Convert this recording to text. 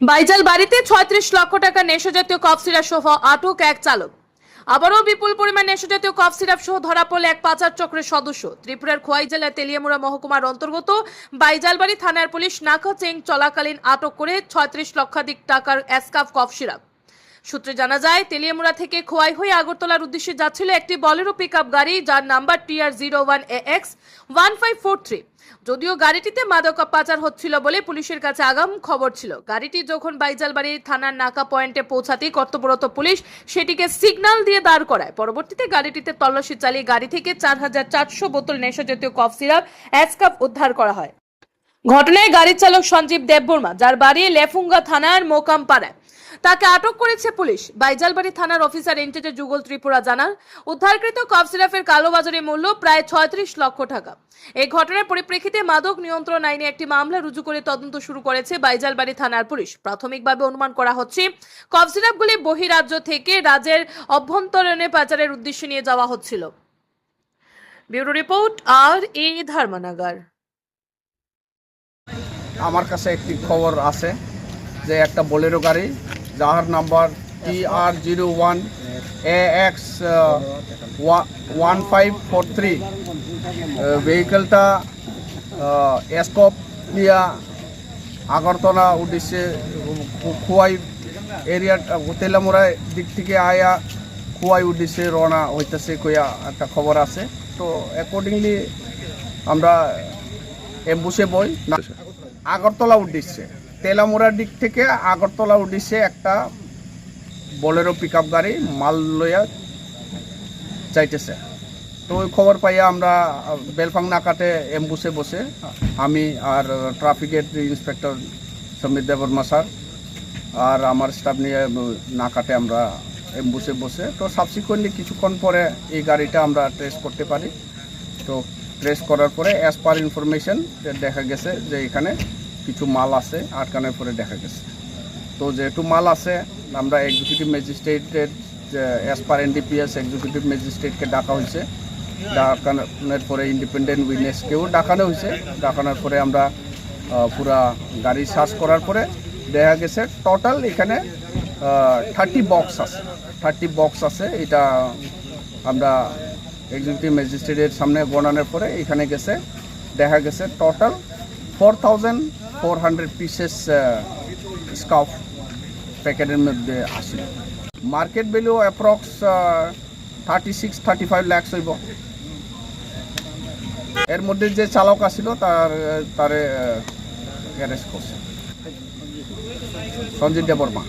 বাইজাল বাড়িতে ছয়ত্রিশ লক্ষ টাকা নেশাজাতীয় কফ সিরাপ সহ আটক এক চালক। আবারও বিপুল পরিমাণ নেশাজাতীয় কফ সিরাপ সহ ধরা পড়ল এক পাচার চক্রের সদস্য। ত্রিপুরার খোয়াই জেলার তেলিয়ামুড়া মহকুমার অন্তর্গত বাইজালবাড়ি থানার পুলিশ নাকা চেং চলাকালীন আটক করে ছয়ত্রিশ লক্ষাধিক টাকার অ্যাসকাফ কফ সিরাপ। সূত্রে জানা যায়, তেলিয়ামুড়া থেকে খোয়াই হয়ে আগরতলার উদ্দেশ্যে যাচ্ছিল একটি বলেরো পিকআপ গাড়ি, যার number TR zero one A X one five four three যদিও গাড়িটিতে মাদক পাচার হচ্ছিল বলে পুলিশের কাছে আগাম খবর ছিল। গাড়িটি যখন বাইজালবাড়ি থানার নাকা পয়েন্টে পৌঁছাতেই কর্তব্যরত পুলিশ সেটিকে সিগন্যাল দিয়ে দাঁড় করায়। পরবর্তীতে গাড়িটিতে তল্লাশি চালিয়ে গাড়ি থেকে চার হাজার চারশো বোতল নেশাজাতীয় কফ সিরাপ অ্যাসকাপ উদ্ধার করা হয়। ঘটনায় গাড়ির চালক সঞ্জীব দেববর্মা যার বাড়ি লেফুঙ্গা থানার মোকাম পাড়ায় তাকে আটক করেছে পুলিশ। বাইজালবাড়ি থানার অফিসার ইনচার্জে যুগল ত্রিপুরা জানান, উদ্ধারকৃত কফ সিরাপের কালোবাজারি মূল্য প্রায় ছয়ত্রিশ লক্ষ টাকা। এই ঘটনার পরিপ্রেক্ষিতে মাদক নিয়ন্ত্রণ আইনে একটি মামলা রুজু করে তদন্ত শুরু করেছে বাইজালবাড়ি থানার পুলিশ। প্রাথমিকভাবে অনুমান করা হচ্ছে, কফ সিরাপগুলি বহিরাজ্য থেকে রাজ্যের অভ্যন্তরণে পাচারের উদ্দেশ্যে নিয়ে যাওয়া হচ্ছিল। ব্যুরো রিপোর্ট আর এ ধর্মনগর। আমার কাছে একটি খবর আছে যে একটা বোলেরো গাড়ি, যার number T R zero one A X one five four three ভেহিকেলটা নিয়ে আগরতলা উদ্দেশ্যে খুয়াই এরিয়া তেলামোড়ায় দিক থেকে আয়া খুয়াই উদ্দেশ্যে রওনা হইতেছে কইয়া একটা খবর আছে। তো অ্যাকর্ডিংলি আমরা এম্বুসে বই। আগরতলা উদ্দেশ্যে। তেলামোড়ার দিক থেকে আগরতলা উদ্দেশ্যে একটা বলেরো পিক গাড়ি মাল লইয়া চাইতেছে তো ওই খবর পাইয়া আমরা বেলফাং নাকাতে এম্বুসে বসে, আমি আর ট্রাফিকের ইন্সপেক্টর সমীর দেবর্মা স্যার আর আমার স্টাফ নিয়ে নাকাতে আমরা এম্বুসে বসে। তো সাবসিকুয়েন্টলি কিছুক্ষণ পরে এই গাড়িটা আমরা ট্রেস করতে পারি। তো ট্রেস করার পরে অ্যাজ পার ইনফরমেশন দেখা গেছে যে এখানে কিছু মাল আছে, আটকানোর পরে দেখা গেছে। তো যেহেতু মাল আছে, আমরা এক্সিকিউটিভ ম্যাজিস্ট্রেটের অ্যাজ পার এনডিপিএস এক্সিকিউটিভ ম্যাজিস্ট্রেটকে ডাকা হয়েছে। ডাকানোর পরে ইন্ডিপেন্ডেন্ট উইটনেসকেও ডাকানো হয়েছে। ডাকানোর পরে আমরা পুরা গাড়ি সার্চ করার পরে দেখা গেছে টোটাল এখানে থার্টি বক্স আছে। থার্টি বক্স আছে, এটা আমরা এক্সিকিউটিভ ম্যাজিস্ট্রেটের সামনে গণানোর পরে এখানে গেছে, দেখা গেছে total four thousand four hundred pieces scarf প্যাকেটের মধ্যে আসিল market value approx thirty six thirty five lakhs হইব। এর মধ্যে যে চালক আসিল, তার, তারে অ্যারেস্ট করছে। সঞ্জিত দেববর্মা।